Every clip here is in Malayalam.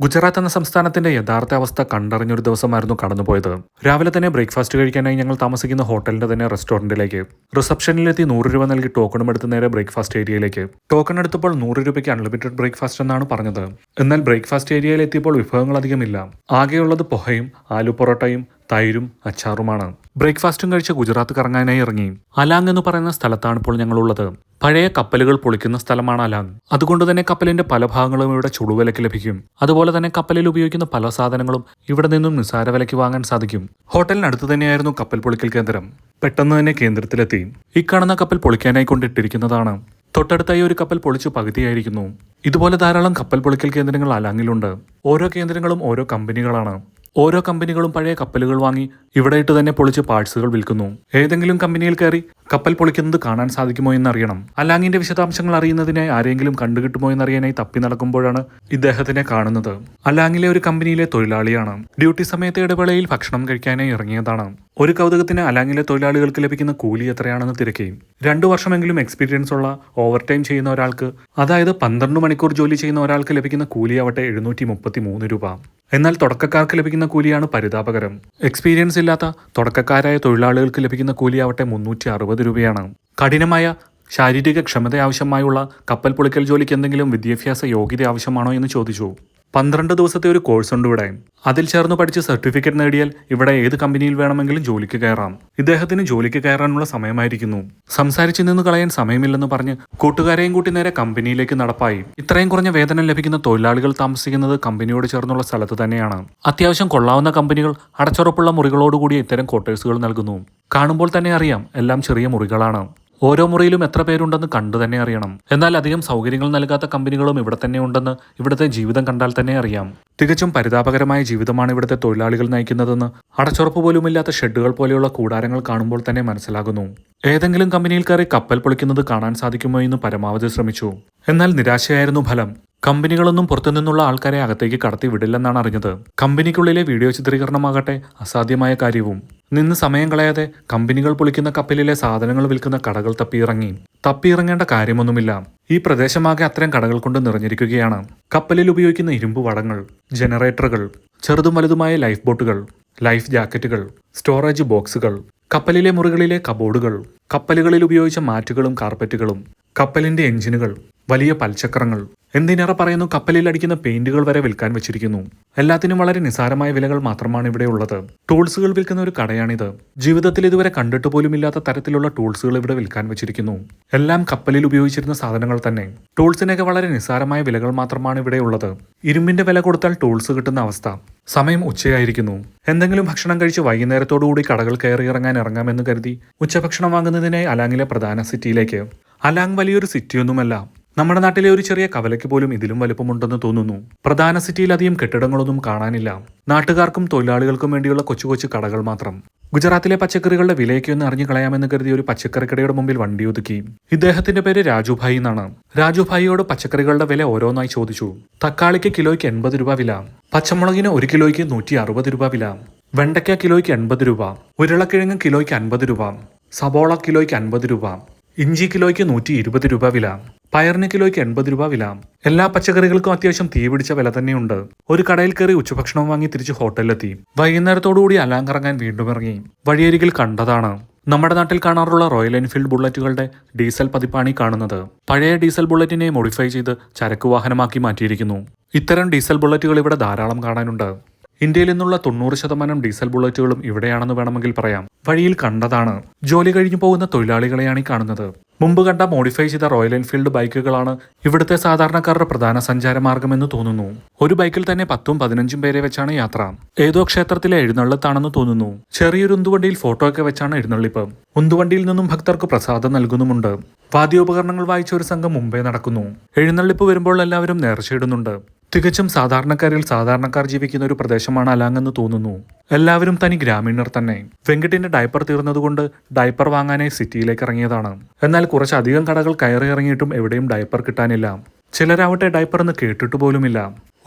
ഗുജറാത്ത് എന്ന സംസ്ഥാനത്തിന്റെ യഥാർത്ഥ അവസ്ഥ കണ്ടറിഞ്ഞൊരു ദിവസമായിരുന്നു കടന്നുപോയത്. രാവിലെ തന്നെ ബ്രേക്ക്ഫാസ്റ്റ് കഴിക്കാനായി ഞങ്ങൾ താമസിക്കുന്ന ഹോട്ടലിന്റെ തന്നെ റെസ്റ്റോറന്റിലേക്ക്. റിസപ്ഷനിലെത്തി നൂറ് രൂപ നൽകി ടോക്കണും എടുത്ത് നേരെ ബ്രേക്ക്ഫാസ്റ്റ് ഏരിയയിലേക്ക്. ടോക്കൺ എടുത്തപ്പോൾ നൂറ് രൂപയ്ക്ക് അൺലിമിറ്റഡ് ബ്രേക്ക്ഫാസ്റ്റ് എന്നാണ് പറഞ്ഞത്. എന്നാൽ ബ്രേക്ക്ഫാസ്റ്റ് ഏരിയയിൽ എത്തിയപ്പോൾ വിഭവങ്ങൾ അധികമില്ല. ആകെയുള്ളത് പൊഹയും ആലു പൊറോട്ടയും തൈരും അച്ചാറുമാണ്. ബ്രേക്ക്ഫാസ്റ്റും കഴിച്ച് ഗുജറാത്ത് കറങ്ങാനായി ഇറങ്ങി. അലാങ് എന്ന് പറയുന്ന സ്ഥലത്താണ് ഇപ്പോൾ ഞങ്ങളുള്ളത്. പഴയ കപ്പലുകൾ പൊളിക്കുന്ന സ്ഥലമാണ് അലാങ് അതുകൊണ്ട് തന്നെ കപ്പലിന്റെ പല ഭാഗങ്ങളും ഇവിടെ ചുടുവിലയ്ക്ക് ലഭിക്കും. അതുപോലെ തന്നെ കപ്പലിൽ ഉപയോഗിക്കുന്ന പല സാധനങ്ങളും ഇവിടെ നിന്നും നിസ്സാര വിലയ്ക്ക് വാങ്ങാൻ സാധിക്കും. ഹോട്ടലിനടുത്ത് തന്നെയായിരുന്നു കപ്പൽ പൊളിക്കൽ കേന്ദ്രം. പെട്ടെന്ന് തന്നെ കേന്ദ്രത്തിലെത്തി. ഈ കാണുന്ന കപ്പൽ പൊളിക്കാനായി കൊണ്ടിട്ടിരിക്കുന്നതാണ്. തൊട്ടടുത്തായി ഒരു കപ്പൽ പൊളിച്ചു പകുതിയായിരിക്കുന്നു. ഇതുപോലെ ധാരാളം കപ്പൽ പൊളിക്കൽ കേന്ദ്രങ്ങൾ അലാങ്ങിലുണ്ട്. ഓരോ കേന്ദ്രങ്ങളും ഓരോ കമ്പനികളാണ്. ഓരോ കമ്പനികളും പഴയ കപ്പലുകൾ വാങ്ങി ഇവിടെ ഇട്ട് തന്നെ പൊളിച്ച് പാർട്സുകൾ വിൽക്കുന്നു. ഏതെങ്കിലും കമ്പനിയിൽ കയറി കപ്പൽ പൊളിക്കുന്നത് കാണാൻ സാധിക്കുമോ എന്നറിയണം. അലാങ്ങിന്റെ വിശദാംശങ്ങൾ അറിയുന്നതിനായി ആരെങ്കിലും കണ്ടുകിട്ടുമോ എന്നറിയാനായി തപ്പി നടക്കുമ്പോഴാണ് ഇദ്ദേഹത്തിനെ കാണുന്നത്. അലാങ്ങിലെ ഒരു കമ്പനിയിലെ തൊഴിലാളിയാണ്. ഡ്യൂട്ടി സമയത്തെ ഇടവേളയിൽ ഭക്ഷണം കഴിക്കാനായി ഇറങ്ങിയതാണ്. ഒരു കൗതുകത്തിന് അലാങ്ങിലെ തൊഴിലാളികൾക്ക് ലഭിക്കുന്ന കൂലി എത്രയാണെന്ന് തിരക്കുകയും രണ്ടു വർഷമെങ്കിലും എക്സ്പീരിയൻസ് ഉള്ള ഓവർ ടൈം ചെയ്യുന്ന ഒരാൾക്ക് അതായത് പന്ത്രണ്ട് മണിക്കൂർ ജോലി ചെയ്യുന്ന ഒരാൾക്ക് ലഭിക്കുന്ന കൂലിയാവട്ടെ എഴുന്നൂറ്റി മുപ്പത്തി മൂന്ന് രൂപ. എന്നാൽ തുടക്കക്കാർക്ക് ലഭിക്കുന്ന കൂലിയാണ് പരിതാപകരം. എക്സ്പീരിയൻസ് ഇല്ലാത്ത തുടക്കക്കാരായ തൊഴിലാളികൾക്ക് ലഭിക്കുന്ന കൂലിയാവട്ടെ മുന്നൂറ്റി അറുപത് രൂപയാണ്. കഠിനമായ ശാരീരിക ക്ഷമത ആവശ്യമായുള്ള കപ്പൽ പൊളിക്കൽ ജോലിക്ക് എന്തെങ്കിലും വിദ്യാഭ്യാസ യോഗ്യത ആവശ്യമാണോ എന്ന് ചോദിച്ചു. പന്ത്രണ്ട് ദിവസത്തെ ഒരു കോഴ്സ് ഉണ്ട് ഇവിടെ. അതിൽ ചേർന്ന് പഠിച്ച് സർട്ടിഫിക്കറ്റ് നേടിയാൽ ഇവിടെ ഏത് കമ്പനിയിൽ വേണമെങ്കിലും ജോലിക്ക് കയറാം. ഇദ്ദേഹത്തിന് ജോലിക്ക് കയറാനുള്ള സമയമായിരിക്കുന്നു. സംസാരിച്ചു നിന്ന് കളയാൻ സമയമില്ലെന്ന് പറഞ്ഞ് കൂട്ടുകാരെയും കൂട്ടി നേരെ കമ്പനിയിലേക്ക് നടപ്പായി. ഇത്രയും കുറഞ്ഞ വേതനം ലഭിക്കുന്ന തൊഴിലാളികൾ താമസിക്കുന്നത് കമ്പനിയോട് ചേർന്നുള്ള സ്ഥലത്ത് തന്നെയാണ്. അത്യാവശ്യം കൊള്ളാവുന്ന കമ്പനികൾ അടച്ചുറപ്പുള്ള മുറികളോടുകൂടി ഇത്തരം ക്വാർട്ടേഴ്സുകൾ നൽകുന്നു. കാണുമ്പോൾ തന്നെ അറിയാം എല്ലാം ചെറിയ മുറികളാണ്. ഓരോ മുറിയിലും എത്ര പേരുണ്ടെന്ന് കണ്ടു തന്നെ അറിയണം. എന്നാൽ അധികം സൗകര്യങ്ങൾ നൽകാത്ത കമ്പനികളും ഇവിടെ തന്നെ ഉണ്ടെന്ന് ഇവിടുത്തെ ജീവിതം കണ്ടാൽ തന്നെ അറിയാം. തികച്ചും പരിതാപകരമായ ജീവിതമാണ് ഇവിടുത്തെ തൊഴിലാളികൾ നയിക്കുന്നതെന്ന് അടച്ചുറപ്പ് പോലുമില്ലാത്ത ഷെഡുകൾ പോലെയുള്ള കൂടാരങ്ങൾ കാണുമ്പോൾ തന്നെ മനസ്സിലാകുന്നു. ഏതെങ്കിലും കമ്പനിയിൽ കയറി കപ്പൽ പൊളിക്കുന്നത് കാണാൻ സാധിക്കുമോ എന്ന് പരമാവധി ശ്രമിച്ചു. എന്നാൽ നിരാശയായിരുന്നു ഫലം. കമ്പനികളൊന്നും പുറത്തുനിന്നുള്ള ആൾക്കാരെ അകത്തേക്ക് കടത്തി വിടില്ലെന്നാണ് അറിഞ്ഞത്. കമ്പനിക്കുള്ളിലെ വീഡിയോ ചിത്രീകരണമാകട്ടെ അസാധ്യമായ കാര്യവും. നിന്ന് സമയം കളയാതെ കമ്പനികൾ പൊളിക്കുന്ന കപ്പലിലെ സാധനങ്ങൾ വിൽക്കുന്ന കടകൾ തപ്പിയിറങ്ങി. തപ്പിയിറങ്ങേണ്ട കാര്യമൊന്നുമില്ല. ഈ പ്രദേശമാകെ അത്തരം കടകൾ കൊണ്ട് നിറഞ്ഞിരിക്കുകയാണ്. കപ്പലിൽ ഉപയോഗിക്കുന്ന ഇരുമ്പ് വടങ്ങൾ ജനറേറ്ററുകൾ ചെറുതും വലുതുമായ ലൈഫ് ബോട്ടുകൾ ലൈഫ് ജാക്കറ്റുകൾ സ്റ്റോറേജ് ബോക്സുകൾ കപ്പലിലെ മുറികളിലെ കബോർഡുകൾ കപ്പലുകളിൽ ഉപയോഗിച്ച മാറ്റുകളും കാർപ്പറ്റുകളും കപ്പലിന്റെ എഞ്ചിനുകൾ വലിയ പൽചക്രങ്ങൾ. എന്തിനേറെ പറയുന്നു കപ്പലിൽ അടിക്കുന്ന പെയിന്റുകൾ വരെ വിൽക്കാൻ വെച്ചിരിക്കുന്നു. എല്ലാത്തിനും വളരെ നിസാരമായ വിലകൾ മാത്രമാണ് ഇവിടെ ഉള്ളത്. ടൂൾസുകൾ വിൽക്കുന്ന ഒരു കടയാണിത്. ജീവിതത്തിൽ ഇതുവരെ കണ്ടിട്ട് പോലുമില്ലാത്ത തരത്തിലുള്ള ടൂൾസുകൾ ഇവിടെ വിൽക്കാൻ വെച്ചിരിക്കുന്നു. എല്ലാം കപ്പലിൽ ഉപയോഗിച്ചിരുന്ന സാധനങ്ങൾ തന്നെ. ടൂൾസിനൊക്കെ വളരെ നിസാരമായ വിലകൾ മാത്രമാണ് ഇവിടെ ഉള്ളത്. ഇരുമ്പിന്റെ വില കൊടുത്താൽ ടൂൾസ് കിട്ടുന്ന അവസ്ഥ. സമയം ഉച്ചയായിരിക്കുന്നു. എന്തെങ്കിലും ഭക്ഷണം കഴിച്ച് വൈകുന്നേരത്തോടുകൂടി കടകൾ കയറി ഇറങ്ങാൻ ഇറങ്ങാമെന്ന് കരുതി ഉച്ചഭക്ഷണം വാങ്ങുന്നതിനായി അലാങ്ങിലെ പ്രധാന സിറ്റിയിലേക്ക്. അലാങ് വലിയൊരു സിറ്റിയൊന്നുമല്ല. നമ്മുടെ നാട്ടിലെ ഒരു ചെറിയ കവലയ്ക്ക് പോലും ഇതിലും വലുപ്പമുണ്ടെന്ന് തോന്നുന്നു. പ്രധാന സിറ്റിയിലധികം കെട്ടിടങ്ങളൊന്നും കാണാനില്ല. നാട്ടുകാർക്കും തൊഴിലാളികൾക്കും വേണ്ടിയുള്ള കൊച്ചു കൊച്ചു കടകൾ മാത്രം. ഗുജറാത്തിലെ പച്ചക്കറികളുടെ വിലയൊക്കെ ഒന്ന് അറിഞ്ഞു കളയാമെന്ന് കരുതി ഒരു പച്ചക്കറിക്കടയുടെ മുമ്പിൽ വണ്ടി ഒതുക്കി. ഇദ്ദേഹത്തിന്റെ പേര് രാജുഭായി എന്നാണ്. രാജുഭായിയോട് പച്ചക്കറികളുടെ വില ഓരോന്നായി ചോദിച്ചു. തക്കാളിക്ക് കിലോയ്ക്ക് എൺപത് രൂപ വില. പച്ചമുളകിന് ഒരു കിലോയ്ക്ക് നൂറ്റി അറുപത് രൂപ വില. വെണ്ടയ്ക്ക കിലോയ്ക്ക് എൺപത് രൂപ. ഉരുളക്കിഴങ്ങ് കിലോയ്ക്ക് അൻപത് രൂപ. സബോള കിലോയ്ക്ക് അൻപത് രൂപ. ഇഞ്ചി കിലോയ്ക്ക് നൂറ്റി ഇരുപത് രൂപ വില. പയറിന് കിലോയ്ക്ക് എൺപത് രൂപ വില. എല്ലാ പച്ചക്കറികൾക്കും അത്യാവശ്യം തീ പിടിച്ച വില തന്നെയുണ്ട്. ഒരു കടയിൽ കയറി ഉച്ചഭക്ഷണം വാങ്ങി തിരിച്ച് ഹോട്ടലിലെത്തി. വൈകുന്നേരത്തോടുകൂടി അലാങ്കറങ്ങാൻ വീണ്ടും ഇറങ്ങി. വഴിയരികിൽ കണ്ടതാണ്. നമ്മുടെ നാട്ടിൽ കാണാറുള്ള റോയൽ എൻഫീൽഡ് ബുള്ളറ്റുകളുടെ ഡീസൽ പതിപ്പാണ് കാണുന്നത്. പഴയ ഡീസൽ ബുള്ളറ്റിനെ മോഡിഫൈ ചെയ്ത് ചരക്ക് വാഹനമാക്കി മാറ്റിയിരിക്കുന്നു. ഇത്തരം ഡീസൽ ബുള്ളറ്റുകൾ ഇവിടെ ധാരാളം കാണാനുണ്ട്. ഇന്ത്യയിൽ നിന്നുള്ള തൊണ്ണൂറ് ശതമാനം ഡീസൽ ബുള്ളറ്റുകളും ഇവിടെയാണെന്ന് വേണമെങ്കിൽ പറയാം. വഴിയിൽ കണ്ടതാണ്. ജോലി കഴിഞ്ഞു പോകുന്ന തൊഴിലാളികളെയാണ് ഈ കാണുന്നത്. മുമ്പ് കണ്ട മോഡിഫൈ ചെയ്ത റോയൽ എൻഫീൽഡ് ബൈക്കുകളാണ് ഇവിടുത്തെ സാധാരണക്കാരുടെ പ്രധാന സഞ്ചാരമാർഗമെന്ന് തോന്നുന്നു. ഒരു ബൈക്കിൽ തന്നെ പത്തും പതിനഞ്ചും പേരെ വെച്ചാണ് യാത്ര. ഏതോ ക്ഷേത്രത്തിലെ എഴുന്നള്ളത്താണെന്ന് തോന്നുന്നു. ചെറിയൊരു ഉന്തുവണ്ടിയിൽ ഫോട്ടോ ഒക്കെ വെച്ചാണ് എഴുന്നള്ളിപ്പ്. ഉന്തുവണ്ടിയിൽ നിന്നും ഭക്തർക്ക് പ്രസാദം നൽകുന്നുമുണ്ട്. വാദ്യോപകരണങ്ങൾ വായിച്ച ഒരു സംഘം മുമ്പേ നടക്കുന്നു. എഴുന്നള്ളിപ്പ് വരുമ്പോൾ എല്ലാവരും നേർച്ചയിടുന്നുണ്ട്. തികച്ചും സാധാരണക്കാരിൽ സാധാരണക്കാർ ജീവിക്കുന്ന ഒരു പ്രദേശമാണ് അലാങ്ങെന്ന് തോന്നുന്നു. എല്ലാവരും തനി ഗ്രാമീണർ തന്നെ. വെങ്കിട്ടിന്റെ ഡയപ്പർ തീർന്നതുകൊണ്ട് ഡയപ്പർ വാങ്ങാനായി സിറ്റിയിലേക്ക് ഇറങ്ങിയതാണ്. എന്നാൽ കുറച്ചധികം കടകൾ കയറി ഇറങ്ങിയിട്ടും എവിടെയും ഡയപ്പർ കിട്ടാനില്ല. ചിലരാവട്ടെ ഡൈപ്പർ എന്ന് കേട്ടിട്ട് പോലുമില്ല.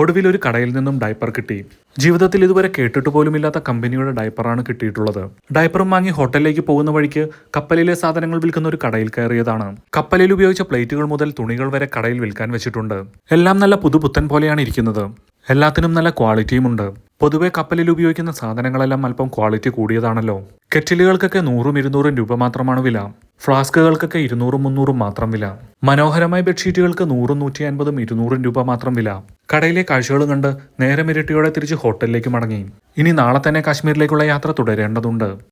ഒടുവിൽ ഒരു കടയിൽ നിന്നും ഡൈപ്പർ കിട്ടി. ജീവിതത്തിൽ ഇതുവരെ കേട്ടിട്ട് പോലുമില്ലാത്ത കമ്പനിയുടെ ഡൈപ്പറാണ് കിട്ടിയിട്ടുള്ളത്. ഡൈപ്പറും വാങ്ങി ഹോട്ടലിലേക്ക് പോകുന്ന വഴിക്ക് കപ്പലിലെ സാധനങ്ങൾ വിൽക്കുന്ന ഒരു കടയിൽ കയറിയതാണ്. കപ്പലിൽ ഉപയോഗിച്ച പ്ലേറ്റുകൾ മുതൽ തുണികൾ വരെ കടയിൽ വിൽക്കാൻ വെച്ചിട്ടുണ്ട്. എല്ലാം നല്ല പുതുപുത്തൻ പോലെയാണ് ഇരിക്കുന്നത്. എല്ലാത്തിനും നല്ല ക്വാളിറ്റിയുമുണ്ട് പൊതുവെ കപ്പലിൽ ഉപയോഗിക്കുന്ന സാധനങ്ങളെല്ലാം അല്പം ക്വാളിറ്റി കൂടിയതാണല്ലോ. കെറ്റിലുകൾക്കൊക്കെ നൂറും ഇരുന്നൂറും രൂപ മാത്രമാണ് വില. ഫ്ലാസ്കുകൾക്കൊക്കെ ഇരുന്നൂറും മുന്നൂറും മാത്രം വില. മനോഹരമായ ബെഡ്ഷീറ്റുകൾക്ക് നൂറും നൂറ്റി അൻപതും ഇരുന്നൂറും രൂപ മാത്രം വില. കടയിലെ കാഴ്ചകളും കണ്ട് നേരം ഇരട്ടിയോടെ തിരിച്ച് ഹോട്ടലിലേക്ക് മടങ്ങി. ഇനി നാളെ തന്നെ കാശ്മീരിലേക്കുള്ള യാത്ര തുടരേണ്ടതുണ്ട്.